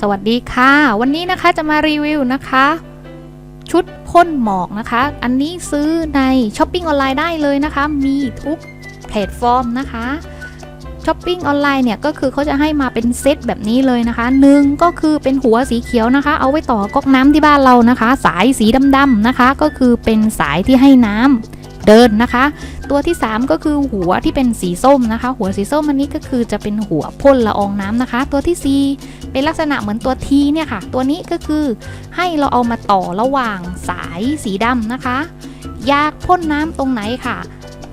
สวัสดีค่ะ วันนี้นะคะจะมารีวิวนะคะ ชุดพ่นหมอกนะคะ อันนี้ซื้อในช้อปปิ้งออนไลน์ได้เลยนะคะ มีทุกแพลตฟอร์มนะคะช้อปปิ้งออนไลน์เนี่ยก็คือเขาจะให้มาเป็นเซตแบบนี้เลยนะคะหนึ่งก็คือเป็นหัวสีเขียวนะคะ เอาไว้ต่อก๊อกน้ำที่บ้านเรานะคะ สายสีดำๆนะคะ ก็คือเป็นสายที่ให้น้ำเดินนะคะ ตัวที่ 3 ก็คือหัวที่เป็นสีส้มนะคะ หัวสีส้มอันนี้ก็คือจะเป็นหัวพ่นละอองน้ำนะคะ ตัวทีสี่4 เป็นลักษณะเหมือนตัวทีเนี่ยค่ะ ตัวนี้ก็คือให้เราเอามาต่อระหว่างสายสีดำนะคะอยากพ่นน้ำตรงไหนค่ะ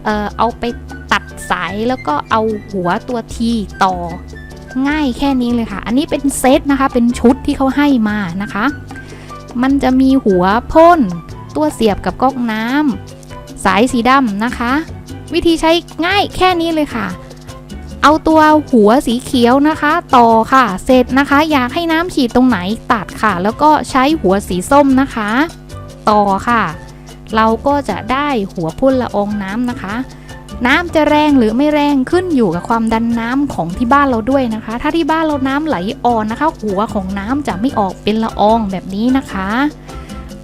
เอ่อเอาไปตัดสายแล้วก็เอาหัวตัวทีต่อง่ายแค่นี้เลยค่ะ อันนี้เป็นเซตนะคะ เป็นชุดที่เขาให้มานะคะ มันจะมีหัวพ่น ตัวเสียบกับก๊อกน้ำสายสีดำนะคะ วิธีใช้ง่ายแค่นี้เลยค่ะ เอาตัวหัวสีเขียวนะคะ ต่อค่ะ เสร็จนะคะ อยากให้น้ำฉีดตรงไหนตัดค่ะ แล้วก็ใช้หัวสีส้มนะคะ ต่อค่ะ เราก็จะได้หัวพ่นละอองน้ำนะคะ น้ำจะแรงหรือไม่แรงขึ้นอยู่กับความดันน้ำของที่บ้านเราด้วยนะคะ ถ้าที่บ้านเราน้ำไหลอ่อนนะคะ หัวของน้ำจะไม่ออกเป็นละอองแบบนี้นะคะ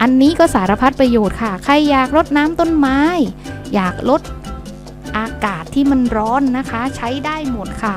อันนี้ก็สารพัดประโยชน์ค่ะ ใครอยากรดน้ำต้นไม้ อยากลด อากาศที่มันร้อนนะคะ ใช้ได้หมดค่ะ